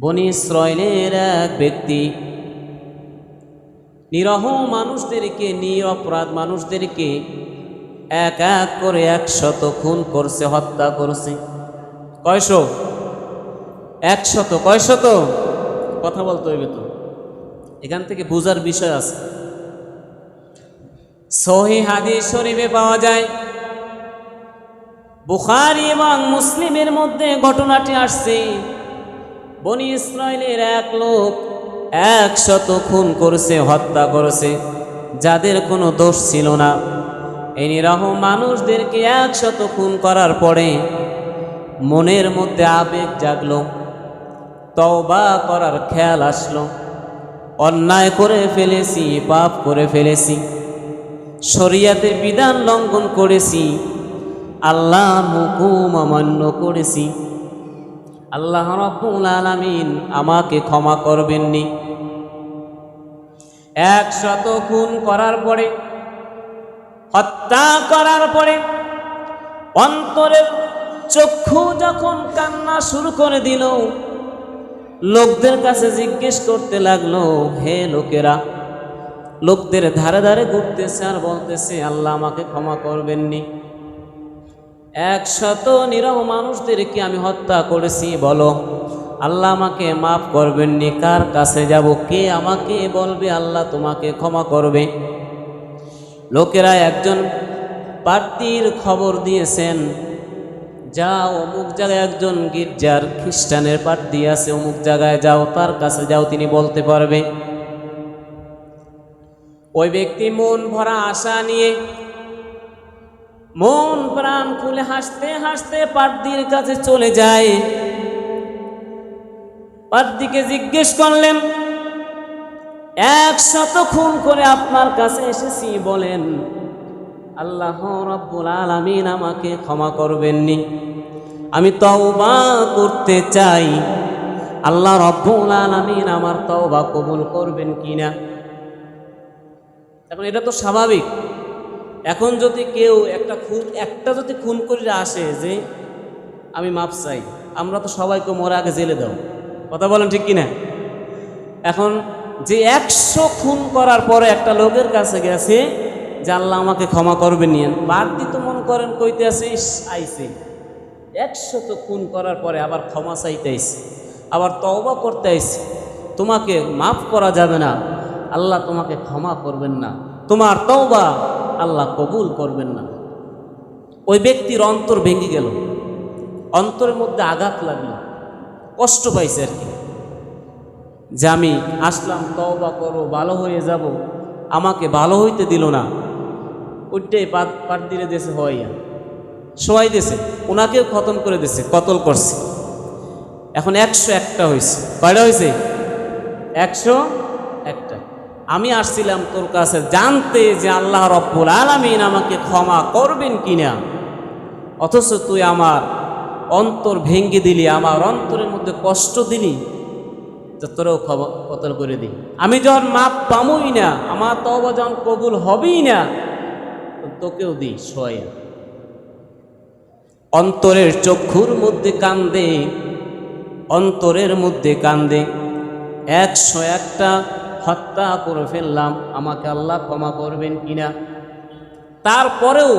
বনি ইসরায়েলের এক ব্যক্তি। নিরহ মানুষদেরকে, নিরপরাধ মানুষদেরকে এক এক করে একশত খুন করছে, হত্যা করছে। কয়শো? একশত, কয়শত? কথা বলতে হইবে তো। এখান থেকে বোঝার বিষয় আছে। সহি হাদিস শরীফে পাওয়া যায়, বুখারি এবং মুসলিমের মধ্যে ঘটনাটি আসছে। বনি ইসরায়েলের এক লোক একশত খুন করেছে, হত্যা করেছে। যাদের কোনো দোষ ছিল না। এই নিরহ মানুষদেরকে একশত খুন করার পরে মনের মধ্যে আবেগ জাগলো, তওবা করার খেয়াল আসলো। অন্যায় করে ফেলেছি, পাপ করে ফেলেছি। শরিয়াতের বিধান লঙ্ঘন করেছি। আল্লাহ হুকুম অমান্য করেছি। আল্লাহ রব্বুল আলামিন আমাকে ক্ষমা করবেননি। একশত খুন করার পরে, হত্যা করার পরে, অন্তরের চক্ষু যখন কান্না শুরু করে দিল, লোকদের কাছে জিজ্ঞেস করতে লাগল, হে লোকেরা, লোকদের ধারে ধারে ঘুরতেছে আর বলতেছে, আল্লাহ আমাকে ক্ষমা করবেননি। একশত নীরব মানুষদেরকে আমি হত্যা করেছি, বলো। আল্লাহ আমাকে মাফ করবেননি, কার কাছে যাব, কে আমাকে বলবে, আল্লাহ তোমাকে ক্ষমা করবে। লোকেরা একজন প্রার্থীর খবর দিয়েছেন, যা অমুক জায়গায় একজন গির্জার খ্রিস্টানের প্রার্থী আছে, অমুক জায়গায় যাও, তার কাছে যাও, তিনি বলতে পারবে। ওই ব্যক্তি মন ভরা আশা নিয়ে মন প্রাণ খুলে হাসতে হাসতে পার্দির কাছে চলে যায়। পার্দিকে জিজ্ঞেস করলেন, একশত খুন করে আপনার কাছে এসেছি? বলেন, আল্লাহ রব্বুল আলামিন আমাকে ক্ষমা করবেননি। আমি তওবা করতে চাই। আল্লাহ রব্বুল আলামিন আমার তওবা কবুল করবেন কিনা? এখন এটা তো স্বাভাবিক। এখন যদি কেউ একটা খুন, একটা যদি খুন করে আসে যে, আমি মাপ চাই, আমরা তো সবাইকে মোরা আগে জেলে দাও। কথা বলেন ঠিক কিনা? এখন যে একশো খুন করার পরে একটা লোকের কাছে গেছে যে, আল্লাহ আমাকে ক্ষমা করবে নিয়েন। বাদ দিতে মন করেন কইতে আছে, ইস আইসে একশো তো খুন করার পরে আবার ক্ষমা চাইতে আইসে আবার তওবা করতে আইসে তোমাকে মাফ করা যাবে না। আল্লাহ তোমাকে ক্ষমা করবেন না। তোমার তওবা আল্লাহ কবুল করবেন না। ওই ব্যক্তির অন্তর ভেঙে গেল। অন্তরের মধ্যে আঘাত লাগল। কষ্ট পাইছে আর কি। যে আমি আসলাম, তওবা করো, ভালো হয়ে যাব। আমাকে ভালো হইতে দিল না। ওইটাই পাত পাট দিয়ে দেশে হইয়া সবাই দেশে। ওনাকেও খতম করে দিছে কতল করছে। এখন একশো একটা হয়েছে কয়টা হয়েছে একশো আমি আসছিলাম তোর কাছে জানতে যে আল্লাহ রব্বুল আলামিন আমাকে ক্ষমা করবেন কিনা। অথচ তুই আমার অন্তর ভেঙ্গে দিলি, আমার অন্তরের মধ্যে কষ্ট দিলি, তো তোরও খবর কতল করে দিই। আমি যখন মাপ পামই না, আমার তবা যখন কবুল হবেই না তোকেও দিই সয়া। অন্তরের চক্ষুর মধ্যে কান্দে, অন্তরের মধ্যে কান্দে, একশো একটা হত্যা করে ফেললাম আমাকে আল্লাহ ক্ষমা করবেন কিনা? তারপরেও